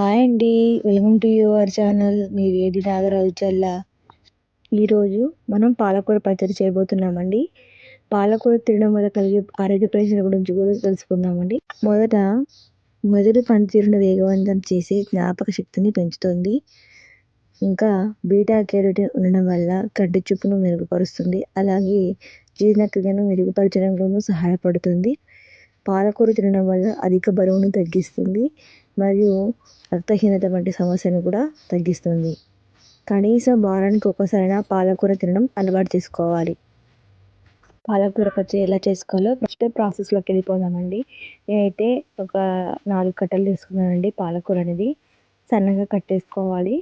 Hi అండి. Welcome to your channel. మీ వేడి నాగరాజు చల్ల. ఈరోజు మనం పాలకూర పచ్చడి చేయబోతున్నామండి. పాలకూర తినడం వల్ల కలిగే ఆరోగ్య ప్రయోజనాల గురించి కూడా తెలుసుకుందామండి. మొదట మొదటి పనితీరును వేగవంతం చేసి జ్ఞాపక శక్తిని పెంచుతుంది. ఇంకా బీటా కెరోటిన్ ఉండడం వల్ల కంటి చూపును మెరుగుపరుస్తుంది. అలాగే జీర్ణక్రియను మెరుగుపరచడంలోనూ సహాయపడుతుంది. పాలకూర తినడం వల్ల అధిక బరువును తగ్గిస్తుంది మరియు రక్తహీనత వంటి సమస్యను కూడా తగ్గిస్తుంది. కనీసం వారానికి ఒక్కసారైనా పాలకూర తినడం అలవాటు చేసుకోవాలి. పాలకూర పచ్చడి ఎలా చేసుకోవాలో ఫస్ట్ ప్రాసెస్లోకి వెళ్ళిపోదామండి. నేనైతే ఒక నాలుగు కట్టలు తీసుకున్నానండి పాలకూర అనేది. సన్నగా కట్టేసుకోవాలి.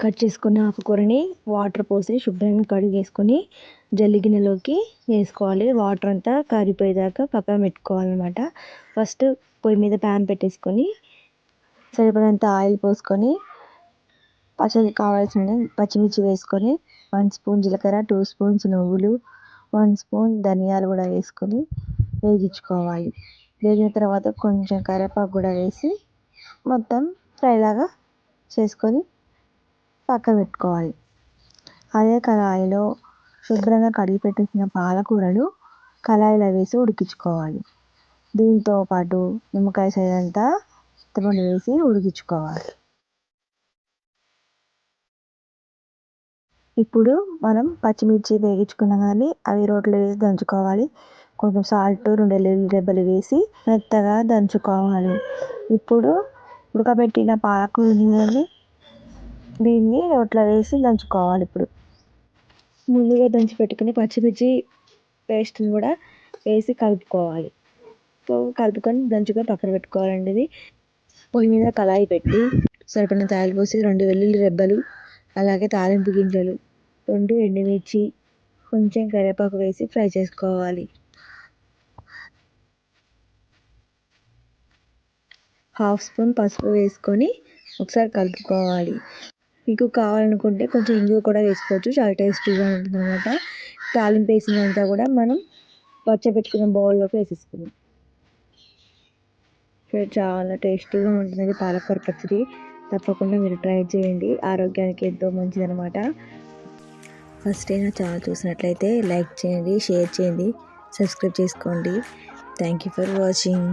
కట్ చేసుకున్న ఆకుకూరని వాటర్ పోసి శుభ్రంగా కడిగేసుకొని జల్లి గిన్నెలోకి వేసుకోవాలి. వాటర్ అంతా కారిపోయేదాకా పక్కన పెట్టుకోవాలన్నమాట. ఫస్ట్ పొయ్యి మీద ప్యాన్ పెట్టేసుకొని సరిపడంత ఆయిల్ పోసుకొని పచ్చడి కావాల్సిన పచ్చిమిర్చి వేసుకొని వన్ స్పూన్ జీలకర్ర టూ స్పూన్స్ నువ్వులు వన్ స్పూన్ ధనియాలు కూడా వేసుకొని వేగించుకోవాలి. వేగిన తర్వాత కొంచెం కరివేపాకు కూడా వేసి మొత్తం ఫ్రైలాగా చేసుకొని పక్కన పెట్టుకోవాలి అదే కళాయిలో శుభ్రంగా కడిగి పెట్టేసిన పాలకూరలు కళాయిలో వేసి ఉడికించుకోవాలి. దీంతో పాటు నిమ్మకాయ సైజంతా చింతపండు వేసి ఉడికించుకోవాలి. ఇప్పుడు మనం పచ్చిమిర్చి వేగించుకున్నాం కానీ అవి రోట్లో వేసి దంచుకోవాలి. కొంచెం సాల్ట్ రెండు వెల్లుల్లి రెబ్బలు వేసి మెత్తగా దంచుకోవాలి. ఇప్పుడు ఉడకబెట్టిన పాలకూరని దీన్ని అట్లా వేసి దంచుకోవాలి ఇప్పుడు. ముందుగా దంచి పెట్టుకుని పచ్చిమిర్చి పేస్ట్ని కూడా వేసి కలుపుకోవాలి. కలుపుకొని దంచుకొని పక్కన పెట్టుకోవాలండి ఇది. పొయ్యి మీద కళాయి పెట్టి సరిపడిన ఆయిల్ పోసి రెండు వెల్లుల్లి రెబ్బలు అలాగే తాలింపు గింజలు రెండు ఎండుమిర్చి కొంచెం కరివేపాకు వేసి ఫ్రై చేసుకోవాలి. హాఫ్ స్పూన్ పసుపు వేసుకొని ఒకసారి కలుపుకోవాలి. మీకు కావాలనుకుంటే కొంచెం ఇంగువ కూడా వేసుకోవచ్చు. చాలా టేస్టీగా ఉంటుంది అనమాట తాలింపు వేసినంత కూడా మనం పచ్చపెట్టుకున్న బౌల్లోకి వేసేసుకుందాం. చాలా టేస్టీగా ఉంటుంది పాలకూర పచ్చడి. తప్పకుండా మీరు ట్రై చేయండి. ఆరోగ్యానికి ఎంతో మంచిదనమాట ఫస్ట్ అయినా ఛానల్ చూసినట్లయితే లైక్ చేయండి షేర్ చేయండి సబ్స్క్రైబ్ చేసుకోండి. Thank you for watching.